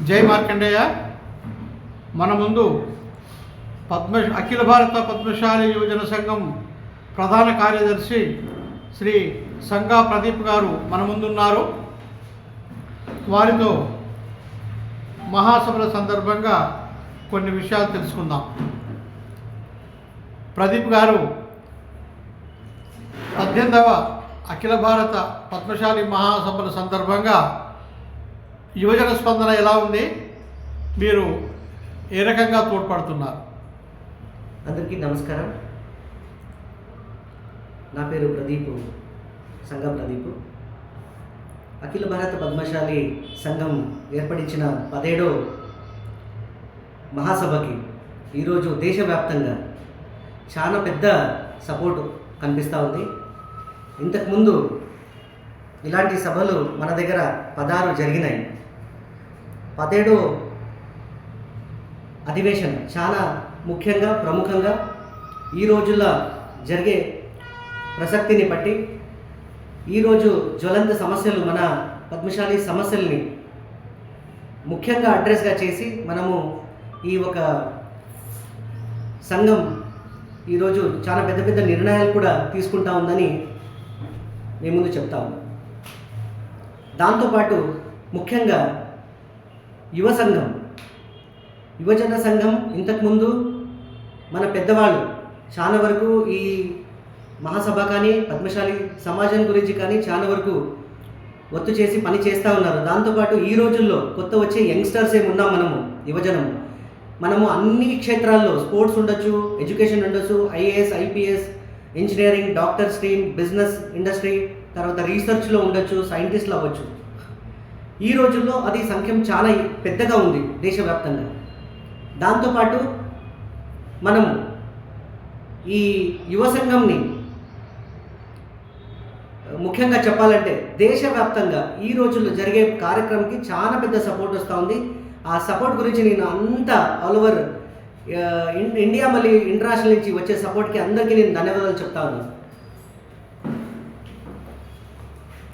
జై మార్కండేయ. మన ముందు పద్మ అఖిల భారత పద్మశాలి యువజన సంఘం ప్రధాన కార్యదర్శి శ్రీ సంగా ప్రదీప్ గారు మన ముందున్నారు. వారితో మహాసభల సందర్భంగా కొన్ని విషయాలు తెలుసుకుందాం. ప్రదీప్ గారు పద్దెనిమిదవ అఖిల భారత పద్మశాలి మహాసభల సందర్భంగా యువజన స్పందన ఎలా ఉంది? మీరు ఏ రకంగా తోడ్పడుతున్నారు? అందరికీ నమస్కారం. నా పేరు ప్రదీప్ సంఘ ప్రదీప్. అఖిల భారత పద్మశాలి సంఘం ఏర్పడించిన పదేడో మహాసభకి ఈరోజు దేశవ్యాప్తంగా చాలా పెద్ద సపోర్టు కనిపిస్తూ ఉంది. ఇంతకుముందు ఇలాంటి సభలు మన దగ్గర పదహారు జరిగినాయి. పదేడో అధివేశనం చాలా ముఖ్యంగా ప్రముఖంగా ఈ రోజుల్లో జరిగే ప్రసక్తిని బట్టి ఈరోజు జ్వలంత సమస్యలు మన పద్మశాలి సమస్యల్ని ముఖ్యంగా అడ్రస్గా చేసి మనము ఈ ఒక సంఘం ఈరోజు చాలా పెద్ద పెద్ద నిర్ణయాలు కూడా తీసుకుంటా ఉందని మేము ముందు చెప్తా ఉన్నాం. దాంతోపాటు ముఖ్యంగా యువ సంఘం యువజన సంఘం ఇంతకుముందు మన పెద్దవాళ్ళు చాలా వరకు ఈ మహాసభ కానీ పద్మశాలి సమాజం గురించి కానీ చాలా వరకు ఒత్తు చేసి పని చేస్తూ ఉన్నారు. దాంతోపాటు ఈ రోజుల్లో కొత్త వచ్చే యంగ్స్టర్స్ ఏమి ఉన్నాం మనము యువజనం. మనము అన్ని క్షేత్రాల్లో స్పోర్ట్స్ ఉండొచ్చు ఎడ్యుకేషన్ ఉండొచ్చు IAS IPS engineering doctor stream business industry తర్వాత రీసెర్చ్లో ఉండొచ్చు సైంటిస్ట్లు అవ్వచ్చు. ఈ రోజుల్లో అది సంఖ్యం చాలా పెద్దగా ఉంది దేశవ్యాప్తంగా. దాంతోపాటు మనం ఈ యువ సంఘంని ముఖ్యంగా చెప్పాలంటే దేశవ్యాప్తంగా ఈ రోజుల్లో జరిగే కార్యక్రమంకి చాలా పెద్ద సపోర్ట్ వస్తూ ఉంది. ఆ సపోర్ట్ గురించి నేను అంతా ఆల్ ఓవర్ ఇండియా మళ్ళీ ఇంటర్నేషనల్ నుంచి వచ్చే సపోర్ట్కి అందరికీ నేను ధన్యవాదాలు చెప్తా ఉన్నాను.